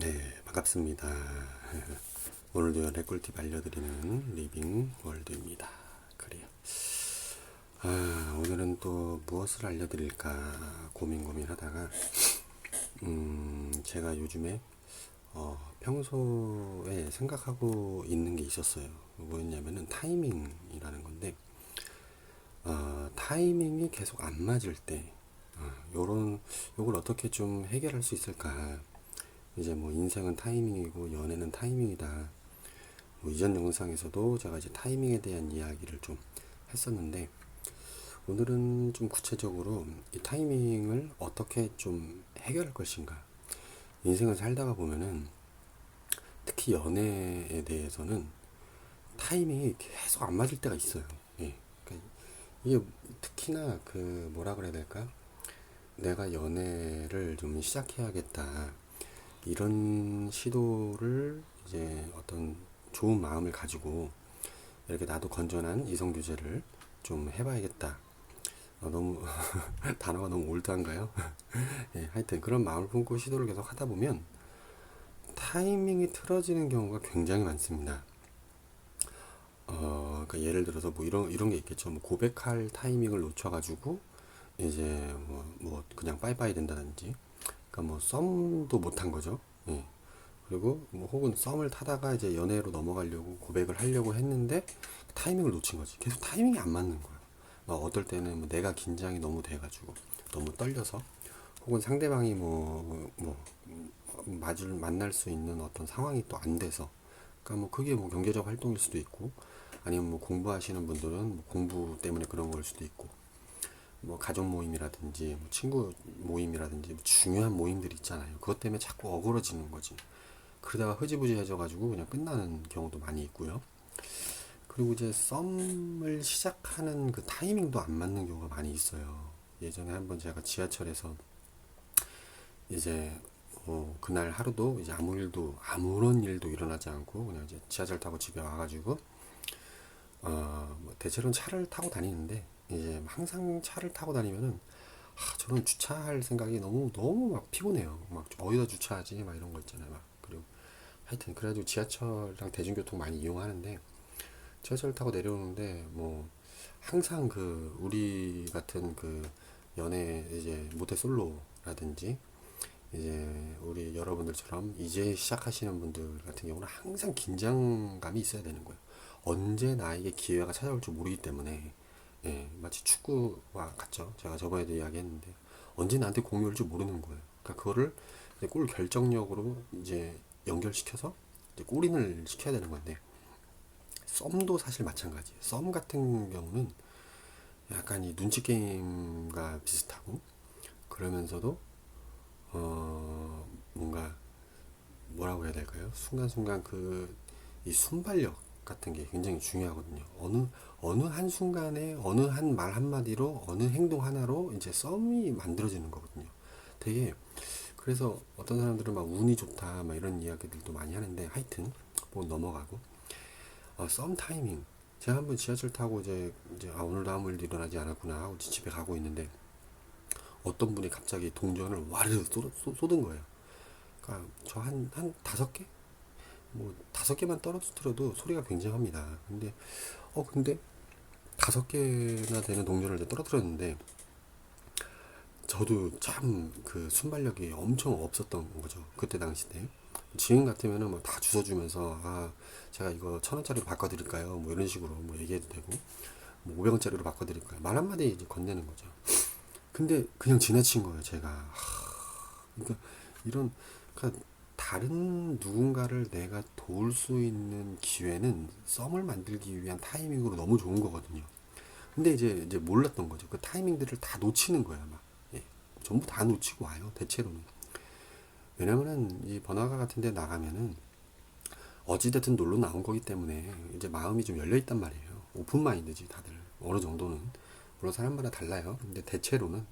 네, 반갑습니다. 오늘도 연애 꿀팁 알려드리는 리빙 월드입니다. 그래요. 아, 오늘은 또 무엇을 알려드릴까 고민 고민하다가, 음, 제가 요즘에, 어, 평소에 생각하고 있는 게 있었어요. 뭐였냐면은 타이밍이라는 건데, 어, 타이밍이 계속 안 맞을 때, 어, 요런, 요걸 어떻게 좀 해결할 수 있을까. 이제 뭐 인생은 타이밍이고 연애는 타이밍이다. 뭐 이전 영상에서도 제가 이제 타이밍에 대한 이야기를 좀 했었는데 오늘은 좀 구체적으로 이 타이밍을 어떻게 좀 해결할 것인가. 인생을 살다가 보면은 특히 연애에 대해서는 타이밍이 계속 안 맞을 때가 있어요. 예. 그러니까 이게 특히나 그 뭐라 그래야 될까? 내가 연애를 좀 시작해야겠다. 이런 시도를 이제 어떤 좋은 마음을 가지고 이렇게 나도 건전한 이성 교제를 좀 해봐야겠다. 어, 너무 단어가 너무 올드한가요? 예, 하여튼 그런 마음을 품고 시도를 계속 하다 보면 타이밍이 틀어지는 경우가 굉장히 많습니다. 어, 그러니까 예를 들어서 뭐 이런 이런 게 있겠죠. 뭐 고백할 타이밍을 놓쳐가지고 이제 뭐, 뭐 그냥 빠이빠이 된다든지 그러니까 뭐 썸도 못한 거죠. 예. 그리고 뭐 혹은 썸을 타다가 이제 연애로 넘어가려고 고백을 하려고 했는데 타이밍을 놓친 거지. 계속 타이밍이 안 맞는 거야. 막 어떨 때는 뭐 내가 긴장이 너무 돼가지고 너무 떨려서 혹은 상대방이 뭐, 뭐, 맞을, 만날 수 있는 어떤 상황이 또 안 돼서 그러니까 뭐 그게 뭐 경제적 활동일 수도 있고 아니면 뭐 공부하시는 분들은 뭐 공부 때문에 그런 걸 수도 있고 뭐 가족 모임이라든지 뭐 친구 모임이라든지 뭐 중요한 모임들이 있잖아요. 그것 때문에 자꾸 어그러지는 거지. 그러다가 흐지부지해져 가지고 그냥 끝나는 경우도 많이 있고요. 그리고 이제 썸을 시작하는 그 타이밍도 안 맞는 경우가 많이 있어요. 예전에 한번 제가 지하철에서 이제 어 그날 하루도 이제 아무 일도 아무런 일도 일어나지 않고 그냥 이제 지하철 타고 집에 와가지고 어 뭐 대체로는 차를 타고 다니는데 이제 항상 차를 타고 다니면은 아, 저는 주차할 생각이 너무 너무 막 피곤해요. 막 어디다 주차하지 막 이런 거 있잖아요. 막 그리고 하여튼 그래가지고 지하철이랑 대중교통 많이 이용하는데 지하철 타고 내려오는데 뭐 항상 그 우리 같은 그 연애 이제 모태 솔로라든지 이제 우리 여러분들처럼 이제 시작하시는 분들 같은 경우는 항상 긴장감이 있어야 되는 거예요. 언제 나에게 기회가 찾아올지 모르기 때문에 예, 마치 축구와 같죠. 제가 저번에도 이야기했는데 언제 나한테 공이 올지 모르는 거예요. 그러니까 그거를 골 결정력으로 이제 연결시켜서 이제 골인을 시켜야 되는 건데 썸도 사실 마찬가지예요. 썸 같은 경우는 약간 이 눈치 게임과 비슷하고 그러면서도 어 뭔가 뭐라고 해야 될까요? 순간순간 그 이 순발력 같은 게 굉장히 중요하거든요. 어느 어느 한 순간에 어느 한 말 한마디로 어느 행동 하나로 이제 썸이 만들어지는 거거든요. 되게 그래서 어떤 사람들은 막 운이 좋다 막 이런 이야기들도 많이 하는데 하여튼 뭐 넘어가고 어, 썸 타이밍 제가 한번 지하철 타고 이제 이제 아 오늘도 아무 일도 일어나지 않았구나 하고 집에 가고 있는데 어떤 분이 갑자기 동전을 와르르 쏟, 쏟- 쏟은 거예요. 그러니까 저 한 한 다섯 개? 뭐 다섯 개만 떨어뜨려도 소리가 굉장합니다. 근데 어 근데 다섯 개나 되는 동전을 떨어뜨렸는데 저도 참 그 순발력이 엄청 없었던 거죠. 그때 당시 때. 지금 같으면은 뭐다 주워주면서 아 제가 이거 천 원짜리로 바꿔드릴까요? 뭐 이런 식으로 뭐 얘기해도 되고 뭐 500원짜리로 바꿔드릴까요? 말 한마디 이제 건네는 거죠. 근데 그냥 지나친 거예요, 제가. 하, 그러니까 이런 그러니까 다른 누군가를 내가 도울 수 있는 기회는 썸을 만들기 위한 타이밍으로 너무 좋은 거거든요. 근데 이제 이제 몰랐던 거죠. 그 타이밍들을 다 놓치는 거야, 막. 예. 전부 다 놓치고 와요, 대체로는. 왜냐면은 이 번화가 같은 데 나가면은 어찌됐든 놀러 나온 거기 때문에 이제 마음이 좀 열려 있단 말이에요. 오픈 마인드지, 다들. 어느 정도는. 물론 사람마다 달라요. 근데 대체로는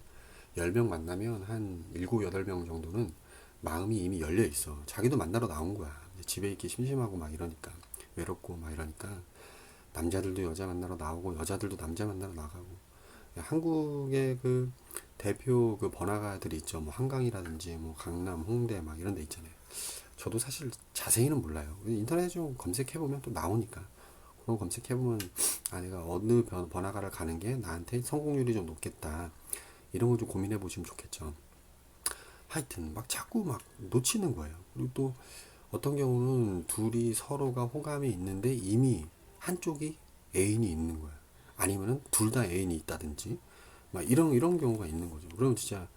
10명 만나면 한 7, 8명 정도는 마음이 이미 열려 있어. 자기도 만나러 나온 거야. 집에 있기 심심하고 막 이러니까. 외롭고 막 이러니까. 남자들도 여자 만나러 나오고, 여자들도 남자 만나러 나가고. 한국의 그 대표 그 번화가들이 있죠. 뭐 한강이라든지 뭐 강남, 홍대 막 이런 데 있잖아요. 저도 사실 자세히는 몰라요. 인터넷에 좀 검색해 보면 또 나오니까. 그런 검색해 보면 아 내가 어느 번- 번화가를 가는 게 나한테 성공률이 좀 높겠다. 이런 거 좀 고민해 보시면 좋겠죠. 하여튼 막 자꾸 막 놓치는 거예요. 그리고 또 어떤 경우는 둘이 서로가 호감이 있는데 이미 한쪽이 애인이 있는 거야. 아니면은 둘 다 애인이 있다든지 막 이런 이런 경우가 있는 거죠. 그러면 진짜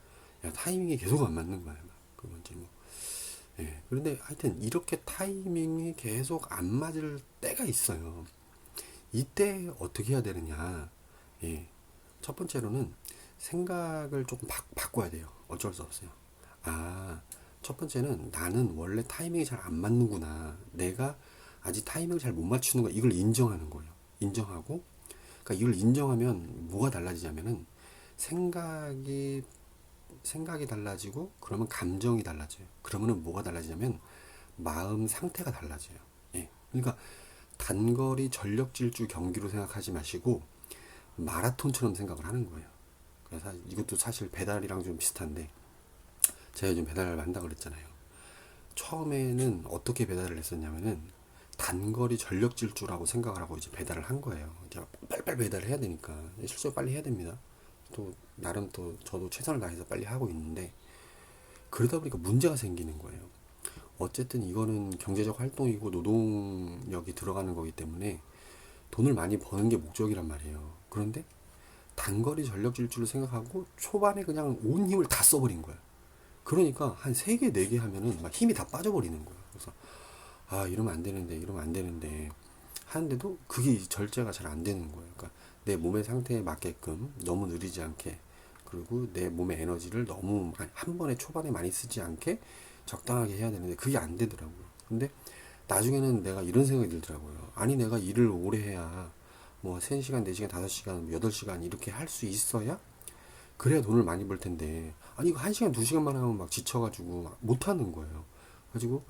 야, 타이밍이 계속 안 맞는 거야. 막. 그건 이제 뭐 예. 그런데 하여튼 이렇게 타이밍이 계속 안 맞을 때가 있어요. 이때 어떻게 해야 되느냐. 예. 첫 번째로는 생각을 조금 바, 바꿔야 돼요. 어쩔 수 없어요. 아, 첫 번째는 나는 원래 타이밍이 잘 안 맞는구나. 내가 아직 타이밍을 잘 못 맞추는 거, 이걸 인정하는 거예요. 인정하고, 그러니까 이걸 인정하면 뭐가 달라지냐면은 생각이 생각이 달라지고 그러면 감정이 달라져요. 그러면은 뭐가 달라지냐면 마음 상태가 달라져요. 예. 그러니까 단거리 전력 질주 경기로 생각하지 마시고 마라톤처럼 생각을 하는 거예요. 그래서 이것도 사실 배달이랑 좀 비슷한데 제가 요즘 배달을 한다 그랬잖아요. 처음에는 어떻게 배달을 했었냐면은 단거리 전력 질주라고 생각을 하고 이제 배달을 한 거예요. 이제 빨리빨리 배달을 해야 되니까 실제로 빨리 해야 됩니다. 또 나름 또 저도 최선을 다해서 빨리 하고 있는데 그러다 보니까 문제가 생기는 거예요. 어쨌든 이거는 경제적 활동이고 노동력이 들어가는 거기 때문에 돈을 많이 버는 게 목적이란 말이에요. 그런데 단거리 전력 질주를 생각하고 초반에 그냥 온 힘을 다 써버린 거야. 그러니까 한 세 개, 네 개 하면은 막 힘이 다 빠져버리는 거야. 그래서 아, 이러면 안 되는데, 이러면 안 되는데 하는데도 그게 절제가 잘 안 되는 거예요. 그러니까 내 몸의 상태에 맞게끔 너무 느리지 않게 그리고 내 몸의 에너지를 너무 한 번에 초반에 많이 쓰지 않게 적당하게 해야 되는데 그게 안 되더라고요. 근데 나중에는 내가 이런 생각이 들더라고요. 아니 내가 일을 오래 해야 뭐 3시간, 4시간, 5시간, 8시간 이렇게 할 수 있어야 그래야 돈을 많이 벌 텐데 아니 이거 1시간, 2시간만 하면 막 지쳐가지고 막 못하는 거예요. 가지고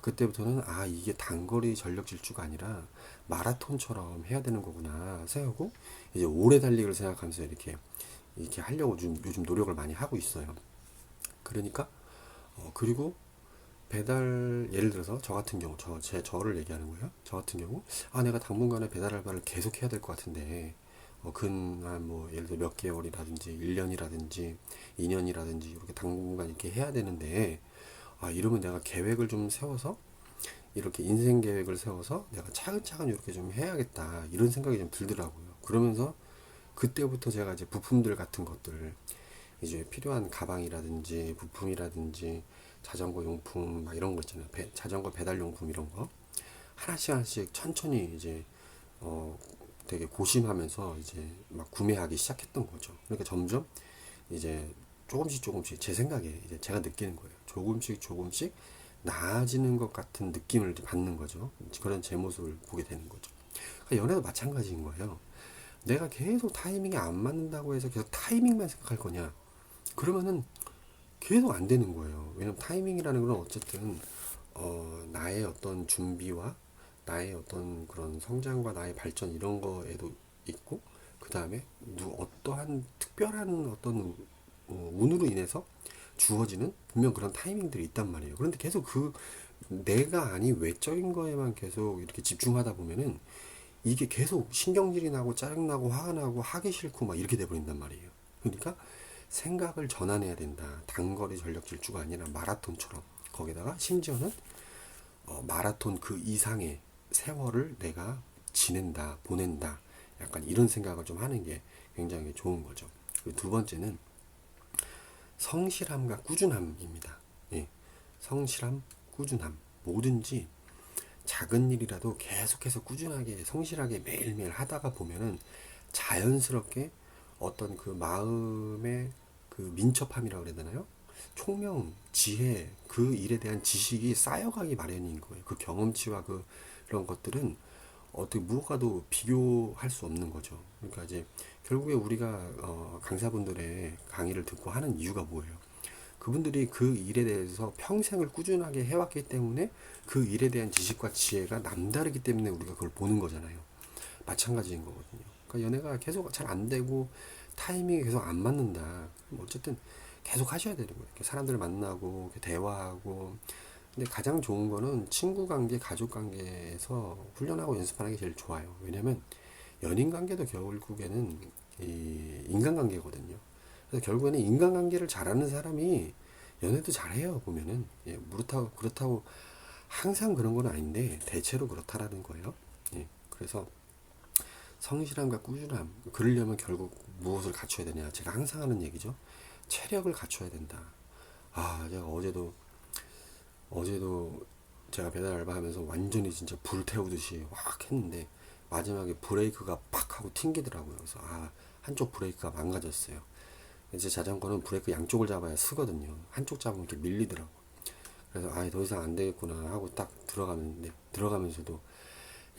그때부터는 아 이게 단거리 전력 질주가 아니라 마라톤처럼 해야 되는 거구나 생각하고 이제 오래 달리기를 생각하면서 이렇게 이렇게 하려고 좀 요즘 노력을 많이 하고 있어요. 그러니까 어 그리고 배달 예를 들어서 저 같은 경우 저 제 저를 얘기하는 거예요. 저 같은 경우 아 내가 당분간에 배달 알바를 계속 해야 될 것 같은데 어 근한 뭐 예를 들어 몇 개월이라든지 1년이라든지 2년이라든지 이렇게 당분간 이렇게 해야 되는데 아 이러면 내가 계획을 좀 세워서 이렇게 인생 계획을 세워서 내가 차근차근 이렇게 좀 해야겠다 이런 생각이 좀 들더라고요. 그러면서 그때부터 제가 이제 부품들 같은 것들 이제 필요한 가방이라든지 부품이라든지 자전거 용품 막 이런 거 있잖아요. 배- 자전거 배달 용품 이런 거 하나씩 하나씩 천천히 이제 어 되게 고심하면서 이제 막 구매하기 시작했던 거죠. 그러니까 점점 이제 조금씩 조금씩 제 생각에 이제 제가 느끼는 거예요. 조금씩 조금씩 나아지는 것 같은 느낌을 받는 거죠. 그런 제 모습을 보게 되는 거죠. 그러니까 연애도 마찬가지인 거예요. 내가 계속 타이밍이 안 맞는다고 해서 계속 타이밍만 생각할 거냐? 그러면은 계속 안 되는 거예요. 왜냐면 타이밍이라는 건 어쨌든 어, 나의 어떤 준비와 나의 어떤 그런 성장과 나의 발전 이런 거에도 있고 그 다음에 누 어떠한 특별한 어떤 어, 운으로 인해서 주어지는 분명 그런 타이밍들이 있단 말이에요. 그런데 계속 그 내가 아닌 외적인 거에만 계속 이렇게 집중하다 보면은 이게 계속 신경질이 나고 짜증나고 화가 나고 하기 싫고 막 이렇게 돼버린단 말이에요. 그러니까 생각을 전환해야 된다. 단거리 전력 질주가 아니라 마라톤처럼 거기다가 심지어는 어, 마라톤 그 이상의 세월을 내가 지낸다, 보낸다. 약간 이런 생각을 좀 하는 게 굉장히 좋은 거죠. 두 번째는 성실함과 꾸준함입니다. 예. 성실함, 꾸준함. 뭐든지 작은 일이라도 계속해서 꾸준하게 성실하게 매일매일 하다가 보면은 자연스럽게 어떤 그 마음의 그 민첩함이라고 그래야 되나요? 총명, 지혜, 그 일에 대한 지식이 쌓여가기 마련인 거예요. 그 경험치와 그 그런 것들은 어떻게 무엇과도 비교할 수 없는 거죠. 그러니까 이제 결국에 우리가 어, 강사분들의 강의를 듣고 하는 이유가 뭐예요? 그분들이 그 일에 대해서 평생을 꾸준하게 해왔기 때문에 그 일에 대한 지식과 지혜가 남다르기 때문에 우리가 그걸 보는 거잖아요. 마찬가지인 거거든요. 그러니까 연애가 계속 잘 안 되고 타이밍이 계속 안 맞는다. 어쨌든 계속 하셔야 되는 거예요. 사람들을 만나고 대화하고 근데 가장 좋은 거는 친구 관계, 가족 관계에서 훈련하고 연습하는 게 제일 좋아요. 왜냐면 연인 관계도 결국에는 이 인간 관계거든요. 그래서 결국에는 인간 관계를 잘하는 사람이 연애도 잘해요. 보면은 예, 그렇다고 그렇다고 항상 그런 건 아닌데 대체로 그렇다라는 거예요. 예, 그래서 성실함과 꾸준함 그러려면 결국 무엇을 갖춰야 되냐? 제가 항상 하는 얘기죠. 체력을 갖춰야 된다. 아, 제가 어제도 어제도 제가 배달 알바하면서 완전히 진짜 불 태우듯이 확 했는데 마지막에 브레이크가 팍 하고 튕기더라고요. 그래서 아 한쪽 브레이크가 망가졌어요. 이제 자전거는 브레이크 양쪽을 잡아야 쓰거든요. 한쪽 잡으면 이렇게 밀리더라고. 그래서 아더 이상 안 되겠구나 하고 딱 들어가는데 들어가면서도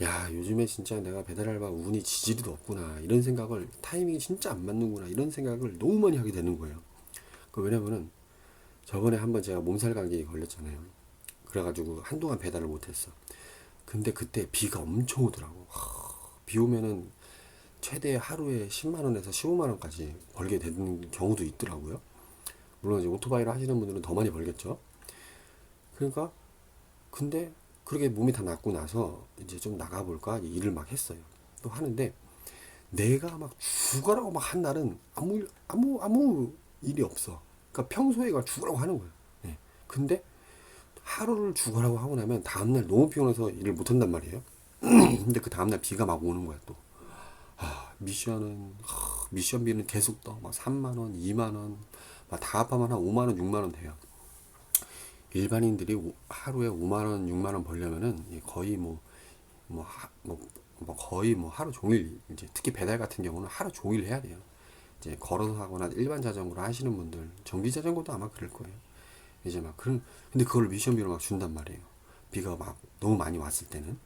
야 요즘에 진짜 내가 배달 알바 운이 지지리도 없구나 이런 생각을 타이밍이 진짜 안 맞는구나 이런 생각을 너무 많이 하게 되는 거예요. 그 왜냐면은 저번에 한번 제가 몸살 감기에 걸렸잖아요. 그래가지고 한동안 배달을 못했어. 근데 그때 비가 엄청 오더라고. 하, 비 오면은 최대 하루에 10만 원에서 15만 원까지 벌게 되는 경우도 있더라고요. 물론 이제 오토바이를 하시는 분들은 더 많이 벌겠죠. 그러니까 근데 그렇게 몸이 다 낫고 나서 이제 좀 나가볼까 일을 막 했어요. 또 하는데 내가 막 죽어라고 막 한 날은 아무 일- 아무 아무 일이 없어. 그러니까 평소에가 죽으라고 하는 거야. 예. 근데 하루를 죽으라고 하고 나면 다음날 너무 피곤해서 일을 못 한단 말이에요. 근데 그 다음날 비가 막 오는 거야 또. 아, 미션은 하, 미션비는 계속 떠. 막 3만 원, 2만 원, 막다 합하면 한 5만 원, 6만 원 돼요. 일반인들이 오- 하루에 5만 원, 6만 원 벌려면은 이 거의 뭐, 뭐, 하, 뭐, 뭐 거의 뭐 하루 종일 이제 특히 배달 같은 경우는 하루 종일 해야 돼요. 이제 걸어서 하거나 일반 자전거로 하시는 분들, 전기 자전거도 아마 그럴 거예요. 이제 막 그런 근데 그걸 미션비로 막 준단 말이에요. 비가 막 너무 많이 왔을 때는.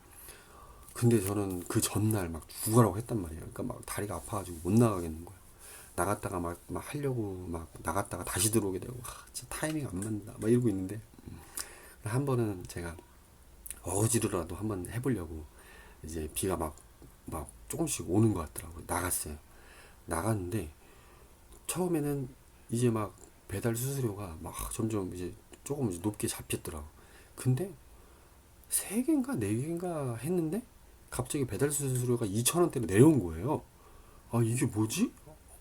근데 저는 그 전날 막 죽으라고 했단 말이에요. 그러니까 막 다리가 아파가지고 못 나가겠는 거예요. 나갔다가 막, 막 하려고 막 나갔다가 다시 들어오게 되고, 아, 진짜 타이밍 안 맞는다. 막 이러고 있는데, 음. 한 번은 제가 어지로라도 한번 해보려고 이제 비가 막, 막 조금씩 오는 것 같더라고요. 나갔어요. 나갔는데, 처음에는 이제 막 배달 수수료가 막 점점 이제 조금 이제 높게 잡혔더라고. 근데 세 개인가 네 개인가 했는데 갑자기 배달 수수료가 2천 원대로 내려온 거예요. 아 이게 뭐지?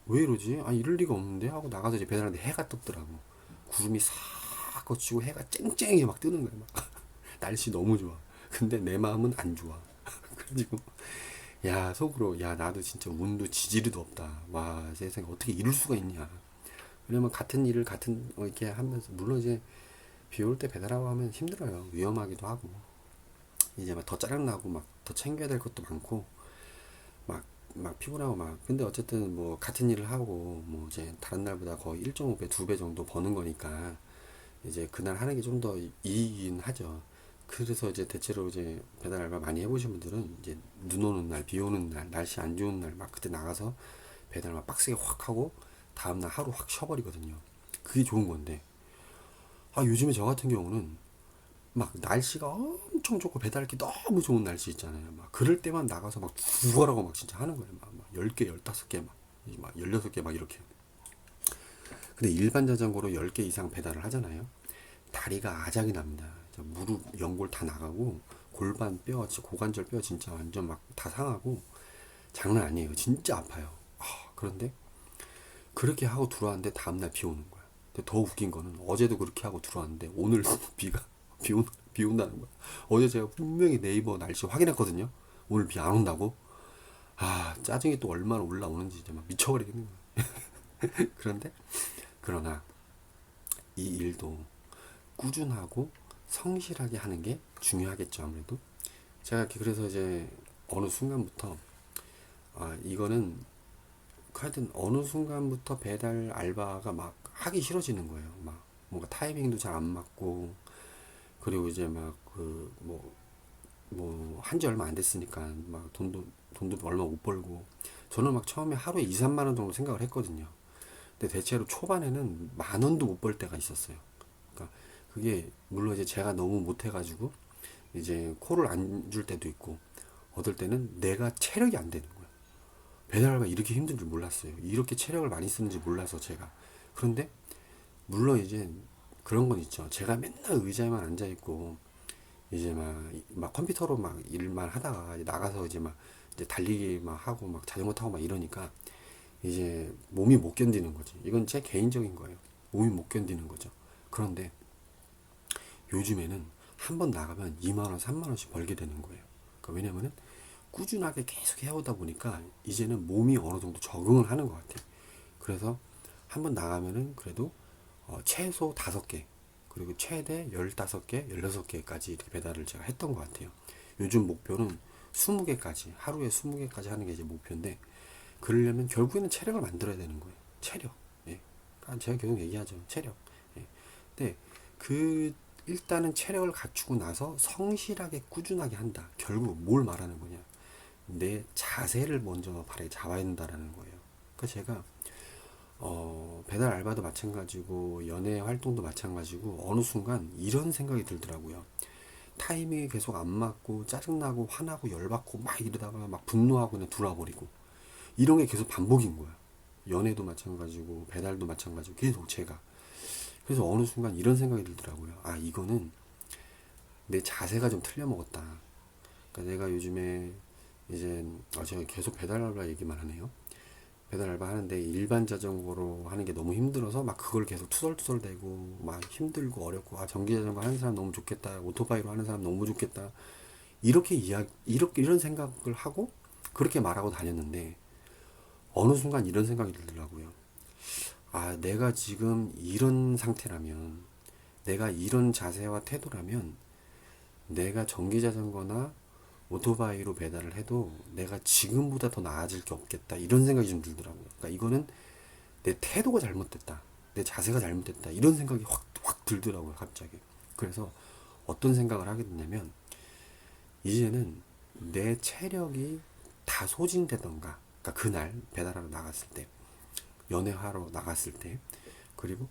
왜 이러지? 아 이럴 리가 없는데 하고 나가서 이제 배달하는데 해가 떴더라고. 구름이 싹 거치고 해가 쨍쨍하게 막 뜨는 거야. 막 날씨 너무 좋아. 근데 내 마음은 안 좋아. 그래가지고 야 속으로 야 나도 진짜 운도 지지리도 없다. 와 세상에 어떻게 이럴 수가 있냐. 왜냐면 같은 일을 같은 어, 이렇게 하면서 물론 이제 비 올 때 배달하고 하면 힘들어요. 위험하기도 하고 이제 막 더 짜증나고 막 더 챙겨야 될 것도 많고 막 막 피곤하고 막 근데 어쨌든 뭐 같은 일을 하고 뭐 이제 다른 날보다 거의 1.5배, 2배 정도 버는 거니까 이제 그날 하는 게 좀 더 이익이긴 하죠. 그래서 이제 대체로 이제 배달 알바 많이 해보신 분들은 이제 눈 오는 날, 비 오는 날, 날씨 안 좋은 날 막 그때 나가서 배달 막 빡세게 확 하고 다음날 하루 확 쉬어버리거든요. 그게 좋은 건데 아 요즘에 저 같은 경우는 막 날씨가 엄청 좋고 배달기 너무 좋은 날씨 있잖아요. 막 그럴 때만 나가서 막 죽어라고 막 진짜 하는 거예요. 막, 막 10개, 15개 막, 막 16개 막 이렇게. 근데 일반 자전거로 10개 이상 배달을 하잖아요. 다리가 아작이 납니다. 저 무릎, 연골 다 나가고 골반 뼈, 고관절 뼈 진짜 완전 막 다 상하고 장난 아니에요. 진짜 아파요. 아, 그런데 그렇게 하고 들어왔는데 다음날 비 오는 거야. 근데 더 웃긴 거는 어제도 그렇게 하고 들어왔는데 오늘 비가 비, 온, 비 온다는 거야. 어제 제가 분명히 네이버 날씨 확인했거든요. 오늘 비 안 온다고. 아 짜증이 또 얼마나 올라오는지 이제 막 미쳐버리겠는 거야. 그런데 그러나 이 일도 꾸준하고 성실하게 하는 게 중요하겠죠 아무래도. 제가 그래서 이제 어느 순간부터 아 이거는 하여튼 어느 순간부터 배달 알바가 막 하기 싫어지는 거예요. 막 뭔가 타이밍도 잘 안 맞고 그리고 이제 막 그 뭐 뭐 한 지 얼마 안 됐으니까 막 돈도 돈도 얼마 못 벌고 저는 막 처음에 하루에 2, 3만 원 정도 생각을 했거든요. 근데 대체로 초반에는 만 원도 못 벌 때가 있었어요. 그러니까 그게 물론 이제 제가 너무 못 해 가지고 이제 코를 안 줄 때도 있고 어떨 때는 내가 체력이 안 되는. 배달 알바 이렇게 힘든 줄 몰랐어요. 이렇게 체력을 많이 쓰는지 몰라서 제가. 그런데 물론 이제 그런 건 있죠. 제가 맨날 의자에만 앉아 있고 이제 막, 막 컴퓨터로 막 일만 하다가 나가서 이제 막 이제 달리기 막 하고 막 자전거 타고 막 이러니까 이제 몸이 못 견디는 거지. 이건 제 개인적인 거예요. 몸이 못 견디는 거죠. 그런데 요즘에는 한 번 나가면 2만 원, 3만 원씩 벌게 되는 거예요. 그러니까 왜냐면은 꾸준하게 계속 해오다 보니까 이제는 몸이 어느 정도 적응을 하는 것 같아요. 그래서 한번 나가면은 그래도 어, 최소 5개, 그리고 최대 15개, 16개까지 이렇게 배달을 제가 했던 것 같아요. 요즘 목표는 20개까지, 하루에 20개까지 하는 게 이제 목표인데, 그러려면 결국에는 체력을 만들어야 되는 거예요. 체력. 예. 그러니까 제가 계속 얘기하죠. 체력. 예. 근데 그 일단은 체력을 갖추고 나서 성실하게 꾸준하게 한다. 결국 뭘 말하는 거냐? 내 자세를 먼저 발에 잡아야 된다라는 거예요. 그러니까 제가 어, 배달 알바도 마찬가지고 연애 활동도 마찬가지고 어느 순간 이런 생각이 들더라고요. 타이밍이 계속 안 맞고 짜증나고 화나고 열받고 막 이러다가 막 분노하고 그냥 돌아버리고 이런 게 계속 반복인 거야. 연애도 마찬가지고 배달도 마찬가지고 계속 제가 그래서 어느 순간 이런 생각이 들더라고요. 아 이거는 내 자세가 좀 틀려 먹었다. 그러니까 내가 요즘에 이제 아 제가 계속 배달 알바 얘기만 하네요. 배달 알바 하는데 일반 자전거로 하는 게 너무 힘들어서 막 그걸 계속 투덜투덜 대고 막 힘들고 어렵고 아 전기 자전거 하는 사람 너무 좋겠다. 오토바이로 하는 사람 너무 좋겠다. 이렇게 이야기 이렇게 이런 생각을 하고 그렇게 말하고 다녔는데 어느 순간 이런 생각이 들더라고요. 아, 내가 지금 이런 상태라면, 내가 이런 자세와 태도라면, 내가 전기 자전거나 오토바이로 배달을 해도 내가 지금보다 더 나아질 게 없겠다. 이런 생각이 좀 들더라고요. 그러니까 이거는 내 태도가 잘못됐다. 내 자세가 잘못됐다. 이런 생각이 확, 확 들더라고요. 갑자기. 그래서 어떤 생각을 하게 됐냐면, 이제는 내 체력이 다 소진되던가, 그러니까 그날 배달하러 나갔을 때, 연애하러 나갔을 때 그리고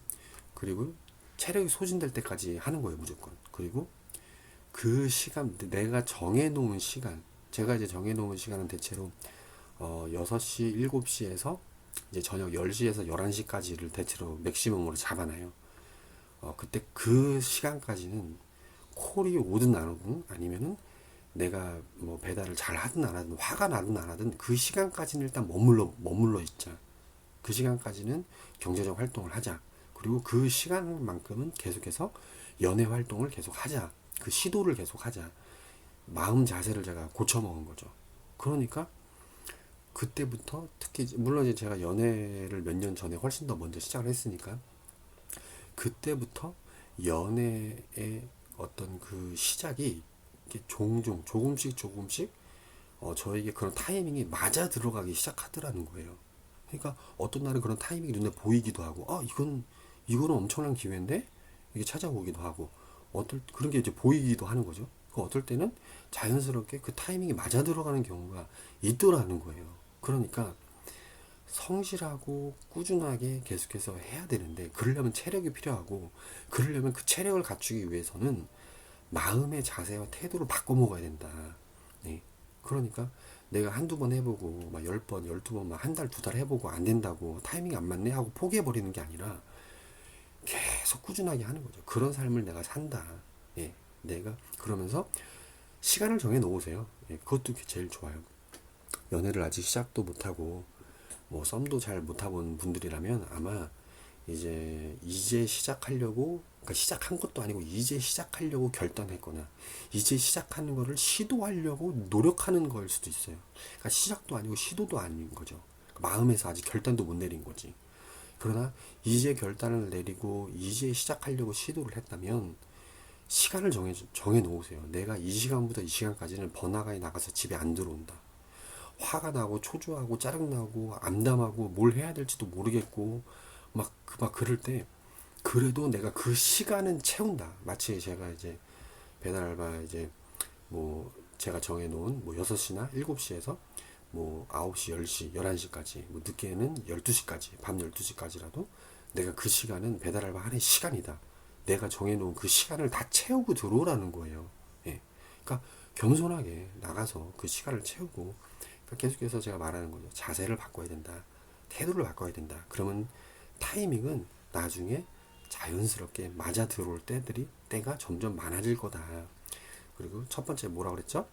그리고 체력이 소진될 때까지 하는 거예요 무조건 그리고 그 시간 내가 정해놓은 시간 제가 이제 정해놓은 시간은 대체로 어 6시 7시에서 이제 저녁 10시에서 11시까지를 대체로 맥시멈으로 잡아놔요 어 그때 그 시간까지는 콜이 오든 안 오든 아니면은 내가 뭐 배달을 잘 하든 안 하든 화가 나든 안 하든 그 시간까지는 일단 머물러 머물러 있자 그 시간까지는 경제적 활동을 하자. 그리고 그 시간만큼은 계속해서 연애 활동을 계속 하자. 그 시도를 계속 하자. 마음 자세를 제가 고쳐먹은 거죠. 그러니까 그때부터 특히 물론 제가 연애를 몇 년 전에 훨씬 더 먼저 시작을 했으니까 그때부터 연애의 어떤 그 시작이 종종 조금씩 조금씩 어 저에게 그런 타이밍이 맞아 들어가기 시작하더라는 거예요. 그러니까 어떤 날은 그런 타이밍이 눈에 보이기도 하고, 아, 이건, 이거는 엄청난 기회인데? 이게 찾아오기도 하고, 어떨, 그런 게 이제 보이기도 하는 거죠. 그 어떨 때는 자연스럽게 그 타이밍이 맞아 들어가는 경우가 있더라는 거예요. 그러니까 성실하고 꾸준하게 계속해서 해야 되는데, 그러려면 체력이 필요하고, 그러려면 그 체력을 갖추기 위해서는 마음의 자세와 태도를 바꿔 먹어야 된다. 네. 그러니까 내가 한두 번 해보고 막 열 번, 열두 번, 막 한 달, 두 달 해보고 안 된다고 타이밍이 안 맞네 하고 포기해 버리는 게 아니라 계속 꾸준하게 하는 거죠. 그런 삶을 내가 산다. 예, 내가 그러면서 시간을 정해 놓으세요. 예, 그것도 제일 좋아요. 연애를 아직 시작도 못하고 뭐 썸도 잘 못해본 분들이라면 아마 이제 이제 시작하려고 그러니까 시작한 것도 아니고 이제 시작하려고 결단했거나 이제 시작하는 거를 시도하려고 노력하는 걸 수도 있어요. 그러니까 시작도 아니고 시도도 아닌 거죠. 마음에서 아직 결단도 못 내린 거지. 그러나 이제 결단을 내리고 이제 시작하려고 시도를 했다면 시간을 정해 정해 놓으세요. 내가 이 시간부터 이 시간까지는 번화가에 나가서 집에 안 들어온다. 화가 나고 초조하고 짜증나고 암담하고 뭘 해야 될지도 모르겠고 막, 그, 막 그럴 때 그래도 내가 그 시간은 채운다. 마치 제가 이제 배달 알바 이제 뭐 제가 정해 놓은 뭐 6시나 7시에서 뭐 9시, 10시, 11시까지 뭐 늦게는 12시까지 밤 12시까지라도 내가 그 시간은 배달 알바 하는 시간이다. 내가 정해놓은 그 시간을 다 채우고 들어오라는 거예요. 예. 그러니까 겸손하게 나가서 그 시간을 채우고 그러니까 계속해서 제가 말하는 거죠. 자세를 바꿔야 된다. 태도를 바꿔야 된다. 그러면 타이밍은 나중에 자연스럽게 맞아 들어올 때들이 때가 점점 많아질 거다. 그리고 첫 번째 뭐라 그랬죠?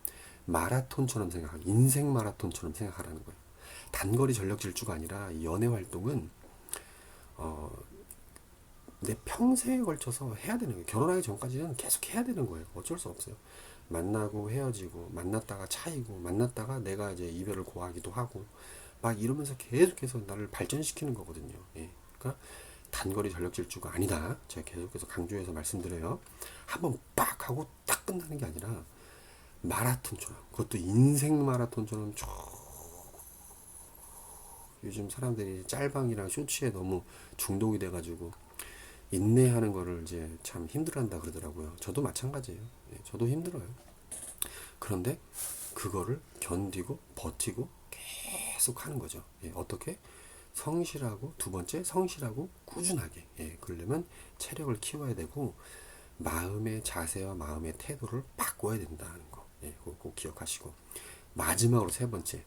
마라톤처럼 생각하 인생 마라톤처럼 생각하라는 거예요. 단거리 전력 질주가 아니라 이 연애 활동은 어, 내 평생에 걸쳐서 해야 되는 거예요. 결혼하기 전까지는 계속 해야 되는 거예요. 어쩔 수 없어요. 만나고 헤어지고 만났다가 차이고 만났다가 내가 이제 이별을 고하기도 하고 막 이러면서 계속해서 나를 발전시키는 거거든요. 예. 그러니까 단거리 전력 질주가 아니다. 제가 계속해서 강조해서 말씀드려요. 한번 빡 하고 딱 끝나는 게 아니라 마라톤처럼 그것도 인생 마라톤처럼 쭉 요즘 사람들이 짤방이랑 쇼츠에 너무 중독이 돼가지고 인내하는 거를 이제 참 힘들어한다 그러더라고요. 저도 마찬가지예요. 예, 저도 힘들어요. 그런데 그거를 견디고 버티고 계속 하는 거죠. 예, 어떻게? 성실하고 두 번째 성실하고 꾸준하게. 예, 그러려면 체력을 키워야 되고 마음의 자세와 마음의 태도를 바꿔야 된다는 거. 예, 꼭 기억하시고 마지막으로 세 번째.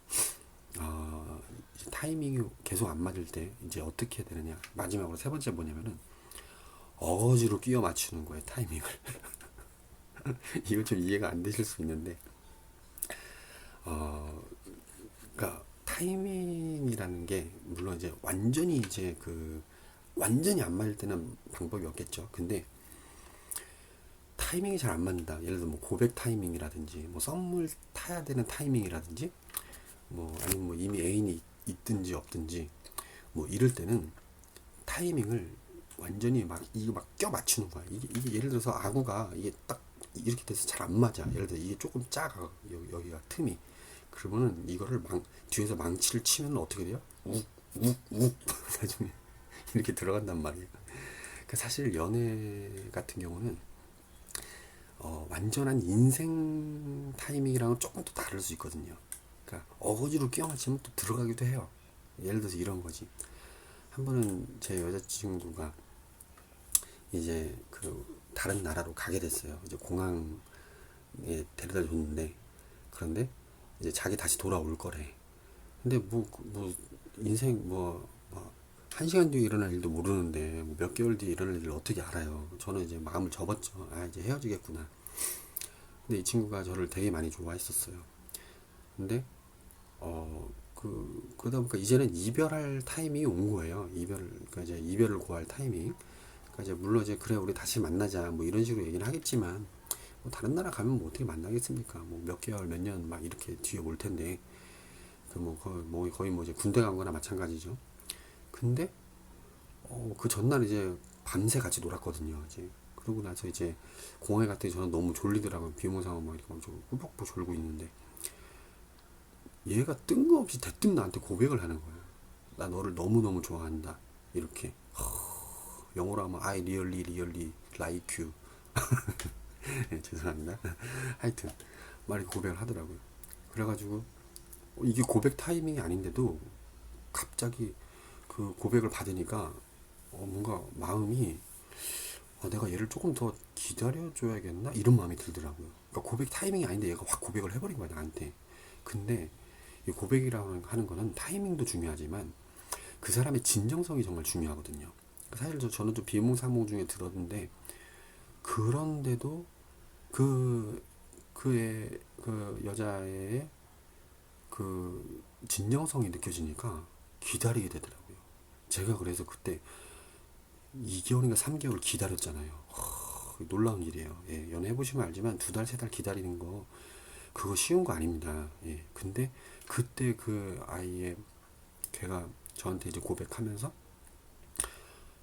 어, 타이밍이 계속 안 맞을 때 이제 어떻게 해야 되느냐. 마지막으로 세 번째 뭐냐면은 어거지로 끼워 맞추는 거예요 타이밍을. 이거 좀 이해가 안 되실 수 있는데, 어, 그러니까 타이밍이라는 게 물론 이제 완전히 이제 그 완전히 안 맞을 때는 방법이 없겠죠. 근데 타이밍이 잘 안 맞는다. 예를 들어 뭐 고백 타이밍이라든지 뭐 썸을 타야 되는 타이밍이라든지 뭐 아니면 뭐 이미 애인이 있든지 없든지 뭐 이럴 때는 타이밍을 완전히 막 이거 막 껴 맞추는 거야. 이게, 이게 예를 들어서 아구가 이게 딱 이렇게 돼서 잘 안 맞아. 예를 들어 이게 조금 작아 여기, 여기가 틈이. 그러면은 이거를 망 뒤에서 망치를 치면 어떻게 돼요? 욱욱욱 나중에 이렇게 들어간단 말이에요. 그 사실 연애 같은 경우는 어, 완전한 인생 타이밍이랑은 조금 또 다를 수 있거든요. 그러니까 어거지로 끼워 맞추면 또 들어가기도 해요. 예를 들어서 이런 거지. 한 번은 제 여자친구가 이제 그 다른 나라로 가게 됐어요. 이제 공항에 데려다 줬는데 그런데 이제 자기 다시 돌아올 거래. 근데 뭐, 그 뭐, 인생 뭐, 뭐, 한 시간 뒤에 일어날 일도 모르는데, 뭐 몇 개월 뒤에 일어날 일을 어떻게 알아요? 저는 이제 마음을 접었죠. 아, 이제 헤어지겠구나. 근데 이 친구가 저를 되게 많이 좋아했었어요. 근데, 어, 그, 그러다 보니까 이제는 이별할 타이밍이 온 거예요. 이별, 그러니까 이제 이별을 고할 타이밍. 그러니까 이제 물론 이제 그래, 우리 다시 만나자. 뭐 이런 식으로 얘기는 하겠지만, 뭐 다른 나라 가면 뭐 어떻게 만나겠습니까? 뭐 몇 개월, 몇 년 막 이렇게 뒤에 올 텐데, 그뭐 거의, 뭐 거의 뭐 이제 군대 간 거나 마찬가지죠. 근데, 어, 그 전날 이제 밤새 같이 놀았거든요. 이제 그러고 나서 이제 공항에 갔더니 저는 너무 졸리더라고요. 비몽사몽 막 이렇게 막 꾸벅꾸벅 졸고 있는데, 얘가 뜬금없이 대뜸 나한테 고백을 하는 거야. 나 너를 너무너무 좋아한다. 이렇게. 허, 영어로 하면 I really, really like you. 네, 죄송합니다. 하여튼 막 이렇게 고백을 하더라고요. 그래가지고 어, 이게 고백 타이밍이 아닌데도 갑자기 그 고백을 받으니까 어, 뭔가 마음이 어, 내가 얘를 조금 더 기다려줘야겠나 이런 마음이 들더라고요. 그러니까 고백 타이밍이 아닌데 얘가 확 고백을 해버린 거야 나한테. 근데 이 고백이라고 하는 거는 타이밍도 중요하지만 그 사람의 진정성이 정말 중요하거든요. 사실 저, 저는 좀 비몽사몽 중에 들었는데 그런데도 그 그의 그 여자의 그 진정성이 느껴지니까 기다리게 되더라고요. 제가 그래서 그때 2개월인가 3개월 기다렸잖아요. 허, 놀라운 일이에요. 예, 연애해 보시면 알지만 두 달, 세 달 기다리는 거 그거 쉬운 거 아닙니다. 예, 근데 그때 그 아이의 걔가 저한테 이제 고백하면서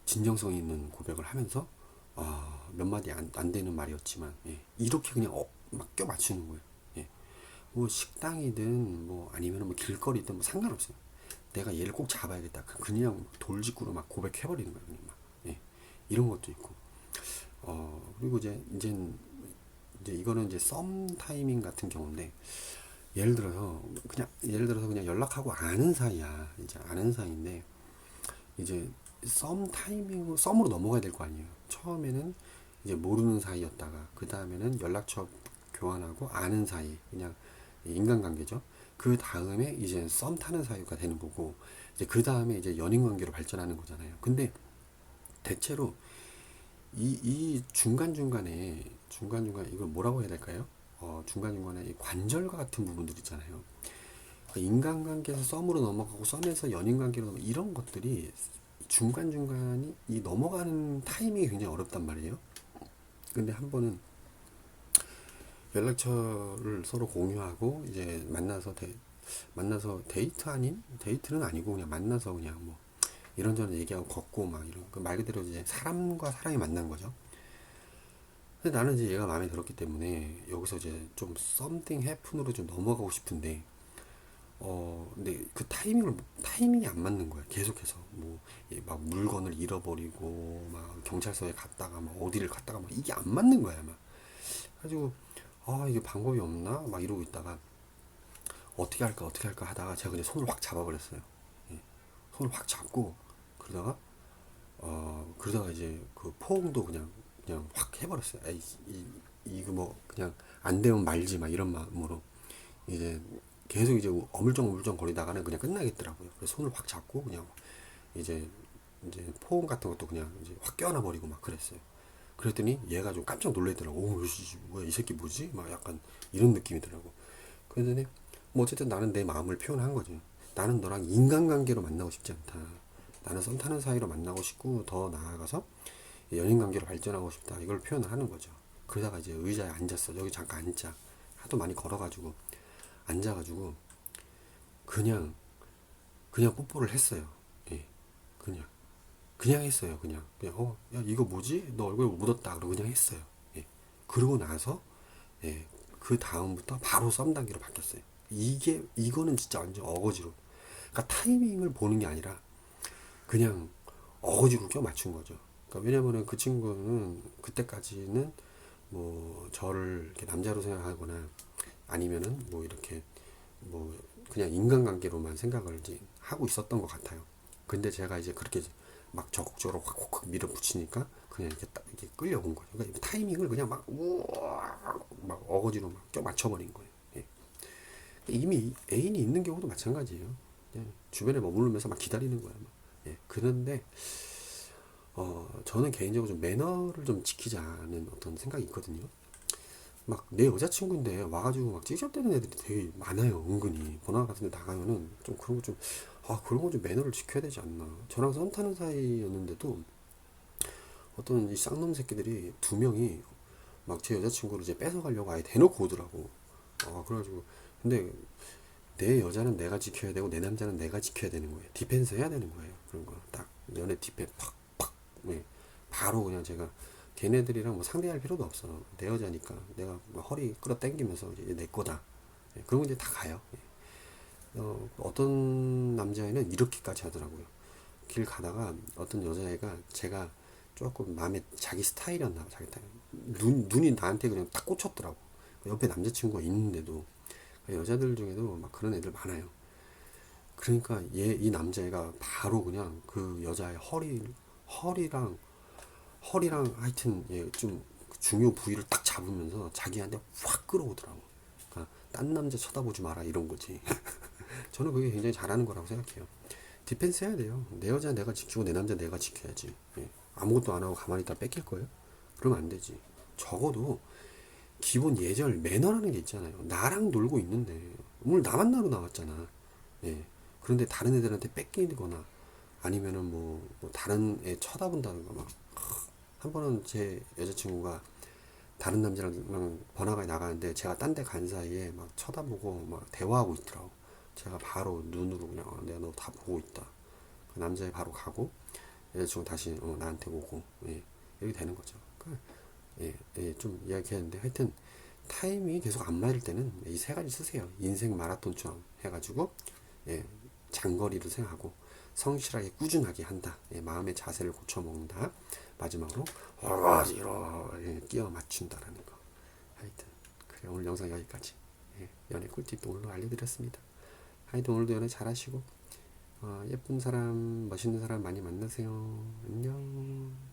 진정성 있는 고백을 하면서 아, 몇 마디 안, 안 되는 말이었지만 예, 이렇게 그냥 어, 막 껴 맞추는 거예요. 예. 뭐 식당이든 뭐 아니면 뭐 길거리든 뭐 상관없어요. 내가 얘를 꼭 잡아야겠다. 그- 그냥 돌직구로 막 고백해버리는 거예요. 그냥 막. 예. 이런 것도 있고. 어, 그리고 이제, 이제, 이제 이거는 이제 썸 타이밍 같은 경우인데, 예를 들어서, 그냥, 예를 들어서 그냥 연락하고 아는 사이야. 이제 아는 사이인데, 이제 썸 타이밍으로, 썸으로 넘어가야 될 거 아니에요. 처음에는 이제 모르는 사이였다가, 그 다음에는 연락처 교환하고 아는 사이. 그냥 인간관계죠. 그 다음에 이제 썸 타는 사이가 되는 거고, 이제 그 다음에 이제 연인 관계로 발전하는 거잖아요. 근데 대체로 이, 이 중간중간에, 중간중간에, 이걸 뭐라고 해야 될까요? 어, 중간중간에 이 관절과 같은 부분들 있잖아요. 그러니까 인간관계에서 썸으로 넘어가고 썸에서 연인관계로 넘어 이런 것들이 중간중간이 이 넘어가는 타이밍이 굉장히 어렵단 말이에요. 근데 한 번은 연락처를 서로 공유하고 이제 만나서 데, 만나서 데이트 아닌 데이트는 아니고 그냥 만나서 그냥 뭐 이런저런 얘기하고 걷고 막 이런 그 말 그대로 이제 사람과 사람이 만난 거죠. 근데 나는 이제 얘가 마음에 들었기 때문에 여기서 이제 좀 something happen으로 좀 넘어가고 싶은데 어 근데 그 타이밍을 타이밍이 안 맞는 거야 계속해서 뭐 막 물건을 잃어버리고 막 경찰서에 갔다가 막 어디를 갔다가 막 이게 안 맞는 거야 막 그래가지고 아 이게 방법이 없나 막 이러고 있다가 어떻게 할까 어떻게 할까 하다가 제가 그냥 손을 확 잡아버렸어요 예. 손을 확 잡고 그러다가 어 그러다가 이제 그 포옹도 그냥 그냥 확 해버렸어요 에이 이, 이거 뭐 그냥 안 되면 말지 막 이런 마음으로 이제 계속 이제 어물쩡 어물쩡 거리다가는 그냥 끝나겠더라고요 그래서 손을 확 잡고 그냥 이제 이제 포옹 같은 것도 그냥 이제 확 껴안아 버리고 막 그랬어요 그랬더니 얘가 좀 깜짝 놀래더라고. 오, 씨, 뭐야, 이 새끼 뭐지? 막 약간 이런 느낌이더라고. 그랬더니, 뭐 어쨌든 나는 내 마음을 표현한 거지. 나는 너랑 인간관계로 만나고 싶지 않다. 나는 썸 타는 사이로 만나고 싶고, 더 나아가서 연인 관계로 발전하고 싶다. 이걸 표현을 하는 거죠. 그러다가 이제 의자에 앉았어. 여기 잠깐 앉자. 하도 많이 걸어가지고, 앉아가지고, 그냥, 그냥 뽀뽀를 했어요. 예, 그냥. 그냥 했어요. 그냥. 그냥, 어, 야, 이거 뭐지? 너 얼굴에 묻었다. 그러고 그냥 했어요. 예. 그러고 나서, 예, 그 다음부터 바로 썸 단계로 바뀌었어요. 이게, 이거는 진짜 완전 어거지로. 그러니까 타이밍을 보는 게 아니라, 그냥 어거지로 껴 맞춘 거죠. 그러니까 왜냐면은 그 친구는 그때까지는 뭐 저를 이렇게 남자로 생각하거나 아니면은 뭐 이렇게 뭐 그냥 인간관계로만 생각을 이제 하고 있었던 것 같아요. 근데 제가 이제 그렇게 막 적극적으로 확확 밀어붙이니까 그냥 이렇게 딱 이렇게 끌려온 거죠. 그러니까 타이밍을 그냥 막 우와 막 어거지로 막 껴 맞춰버린 거예요. 예. 이미 애인이 있는 경우도 마찬가지예요. 예. 주변에 머무르면서 막 기다리는 거야. 막. 예. 그런데 어 저는 개인적으로 좀 매너를 좀 지키자는 어떤 생각이 있거든요. 막 내 여자친구인데 와가지고 막 찌적대는 애들이 되게 많아요. 은근히 번화 같은 데 나가면은 좀 그런 거 좀 아 그런 거 좀 매너를 지켜야 되지 않나. 저랑 썸 타는 사이였는데도 어떤 이 쌍놈 새끼들이 두 명이 막 제 여자친구를 이제 뺏어가려고 아예 대놓고 오더라고. 아 그래가지고 근데 내 여자는 내가 지켜야 되고 내 남자는 내가 지켜야 되는 거예요. 디펜스 해야 되는 거예요. 그런 거 딱 연애 디펜 팍팍 네. 바로 그냥 제가 걔네들이랑 뭐 상대할 필요도 없어. 내 여자니까 내가 막 허리 끌어 당기면서 이제 내 거다. 예, 그런 거 이제 다 가요. 예. 어, 어떤 남자애는 이렇게까지 하더라고요. 길 가다가 어떤 여자애가 제가 조금 마음에 자기 스타일이었나 봐, 자기 스타일. 눈, 눈이 나한테 그냥 딱 꽂혔더라고. 옆에 남자친구가 있는데도. 여자들 중에도 막 그런 애들 많아요. 그러니까 얘, 이 남자애가 바로 그냥 그 여자의 허리, 허리랑, 허리랑 하여튼 얘좀 중요 부위를 딱 잡으면서 자기한테 확 끌어오더라고. 그러니까 딴 남자 쳐다보지 마라 이런 거지. 저는 그게 굉장히 잘하는 거라고 생각해요. 디펜스 해야 돼요. 내 여자 내가 지키고 내 남자 내가 지켜야지. 예. 아무것도 안 하고 가만히 있다 뺏길 거예요? 그러면 안 되지. 적어도 기본 예절 매너라는 게 있잖아요. 나랑 놀고 있는데 오늘 나 만나러 나왔잖아. 예. 그런데 다른 애들한테 뺏기거나 아니면은 뭐, 뭐 다른 애 쳐다본다든가 막 한 번은 제 여자친구가 다른 남자랑 번화가에 나가는데 제가 딴 데 간 사이에 막 쳐다보고 막 대화하고 있더라고. 제가 바로 눈으로 그냥 어, 내가 너 다 보고 있다. 그 남자애 바로 가고 여자친구 다시 어, 나한테 오고 예, 이렇게 되는 거죠. 그러니까 예, 예, 좀 이야기했는데 하여튼 타이밍이 계속 안 맞을 때는 이 세 가지 쓰세요. 인생 마라톤처럼 해가지고 예, 장거리를 생각하고 성실하게 꾸준하게 한다. 예, 마음의 자세를 고쳐 먹는다. 마지막으로 어지러 예, 끼워 맞춘다라는 거. 하여튼 그래 오늘 영상 여기까지. 예, 연애 꿀팁도 오늘 알려드렸습니다. 하여튼 오늘도 연애 잘하시고 어, 예쁜 사람, 멋있는 사람 많이 만나세요. 안녕.